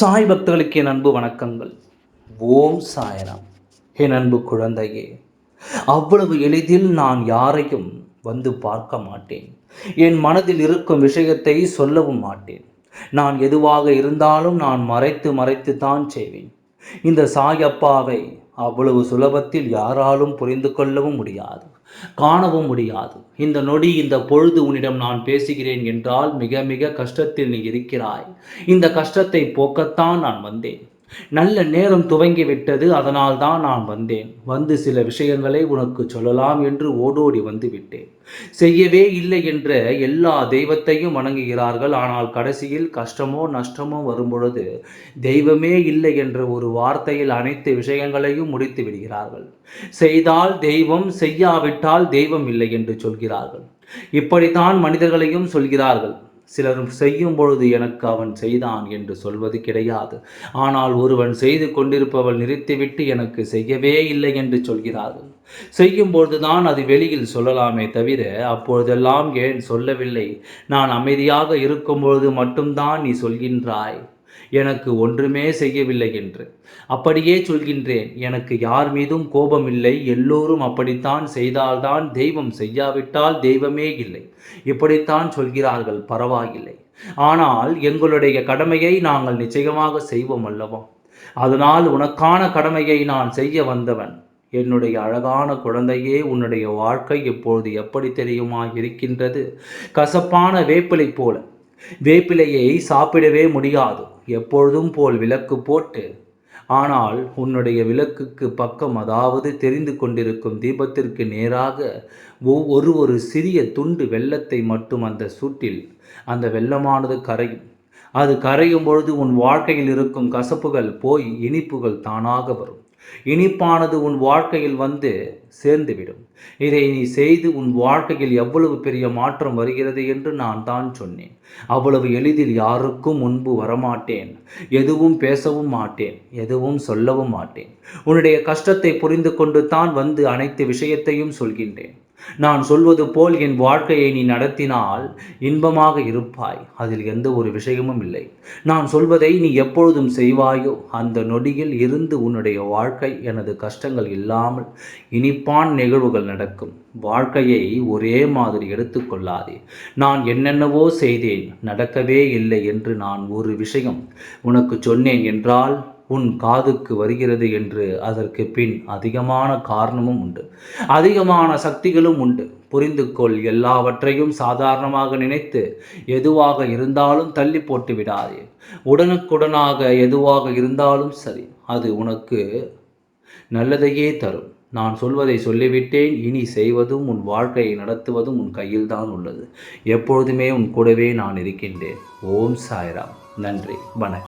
சாய் பக்தர்களுக்கு என் அன்பு வணக்கங்கள். ஓம் சாயராம். என் அன்பு குழந்தையே அவ்வளவு எளிதில் நான் யாரையும் வந்து பார்க்க மாட்டேன். என் மனதில் இருக்கும் விஷயத்தை சொல்லவும் மாட்டேன். நான் எதுவாக இருந்தாலும் நான் மறைத்து மறைத்து தான் செய்வேன். இந்த சாயப்பாவை அவ்வளவு சுலபத்தில் யாராலும் புரிந்து கொள்ளவும் முடியாது. காணவும் முடியாது. இந்த நொடி இந்த பொழுது உன்னிடம் நான் பேசுகிறேன் என்றால் மிக மிக கஷ்டத்தில் நீ இருக்கிறாய். இந்த கஷ்டத்தை போக்கத்தான் நான் வந்தேன். நல்ல நேரம் துவங்கி விட்டது அதனால் தான் நான் வந்தேன். வந்து சில விஷயங்களை உனக்கு சொல்லலாம் என்று ஓடோடி வந்து விட்டேன் செய்யவே இல்லை என்ற எல்லா தெய்வத்தையும் வணங்குகிறார்கள். ஆனால் கடைசியில் கஷ்டமோ நஷ்டமோ வரும்பொழுது தெய்வமே இல்லை என்ற ஒரு வார்த்தையில் அனைத்து விஷயங்களையும் முடித்து விடுகிறார்கள். செய்தால் தெய்வம் செய்யாவிட்டால் தெய்வம் இல்லை என்று சொல்கிறார்கள். இப்படித்தான் மனிதர்களையும் சொல்கிறார்கள். சிலரும் செய்யும் பொழுது எனக்கு அவன் செய்தான் என்று சொல்வது கிடையாது. ஆனால் ஒருவன் செய்து கொண்டிருப்பவள் நிறுத்திவிட்டு எனக்கு செய்யவே இல்லை என்று சொல்கிறார்கள். செய்யும் பொழுதுதான் அது வெளியில் சொல்லலாமே தவிர அப்பொழுதெல்லாம் ஏன் சொல்லவில்லை? நான் அமைதியாக இருக்கும் பொழுது மட்டும்தான் நீ சொல்கின்றாய். எனக்கு ஒன்றுமே செய்யவில்லை என்று. அப்படியே சொல்கின்றேன் எனக்கு யார் மீதும் கோபம் இல்லை எல்லோரும் அப்படித்தான் செய்தால்தான் தெய்வம் செய்யாவிட்டால் தெய்வமே இல்லை. இப்படித்தான் சொல்கிறார்கள் பரவாயில்லை. ஆனால் எங்களுடைய கடமையை நாங்கள் நிச்சயமாக செய்வோம் அல்லவா? அதனால் உனக்கான கடமையை நான் செய்ய வந்தவன். என்னுடைய அழகான குழந்தையே உன்னுடைய வாழ்க்கை இப்பொழுது எப்படி தெரியுமா இருக்கின்றது? கசப்பான வேப்பிலை போல. வேப்பிலையை சாப்பிடவே முடியாது. எப்பொழுதும் போல் விளக்கு போட்டு ஆனால் உன்னுடைய விளக்குக்கு பக்கம் அதாவது தெரிந்து கொண்டிருக்கும் தீபத்திற்கு நேராக ஒவ்வொரு ஒரு சிறிய துண்டு வெள்ளத்தை மட்டும் அந்த சூட்டில் அந்த வெள்ளமானது கரையும். அது கரையும் பொழுது உன் வாழ்க்கையில் இருக்கும் கசப்புகள் போய் இனிப்புகள் தானாக வரும். இனிப்பானது உன் வாழ்க்கையில் வந்து சேர்ந்துவிடும். இதை நீ செய்து உன் வாழ்க்கையில் எவ்வளவு பெரிய மாற்றம் வருகிறது என்று நான் தான் சொன்னேன். அவ்வளவு எளிதில் யாருக்கும் முன்பு வரமாட்டேன். எதுவும் பேசவும் மாட்டேன். எதுவும் சொல்லவும் மாட்டேன். உன்னுடைய கஷ்டத்தை புரிந்து கொண்டு தான் வந்து அனைத்து விஷயத்தையும் சொல்கின்றேன். நான் சொல்வது போல் என் வாழ்க்கையை நீ நடத்தினால் இன்பமாக இருப்பாய். அதில் எந்த ஒரு விஷயமும் இல்லை. நான் சொல்வதை நீ எப்பொழுதும் செய்வாயோ அந்த நொடியில் இருந்து உன்னுடைய வாழ்க்கை எனது கஷ்டங்கள் இல்லாமல் இனிப்பான் நிகழ்வுகள் நடக்கும். வாழ்க்கையை ஒரே மாதிரி எடுத்துக்கொள்ளாதே நான் என்னென்னவோ செய்தேன் நடக்கவே இல்லை என்று நான் ஒரு விஷயம் உனக்கு சொன்னேன் என்றால் உன் காதுக்கு வருகிறது என்று அதற்கு பின் அதிகமான காரணமும் உண்டு. அதிகமான சக்திகளும் உண்டு. புரிந்து கொள் எல்லாவற்றையும் சாதாரணமாக நினைத்து எதுவாக இருந்தாலும் தள்ளி போட்டு விடாதே. உடனுக்குடனாக எதுவாக இருந்தாலும் சரி அது உனக்கு நல்லதையே தரும். நான் சொல்வதை சொல்லிவிட்டேன். இனி செய்வதும் உன் வாழ்க்கையை நடத்துவதும் உன் கையில்தான் உள்ளது. எப்பொழுதுமே உன் கூடவே நான் இருக்கின்றேன். ஓம் சாய்ராம். நன்றி. வணக்கம்.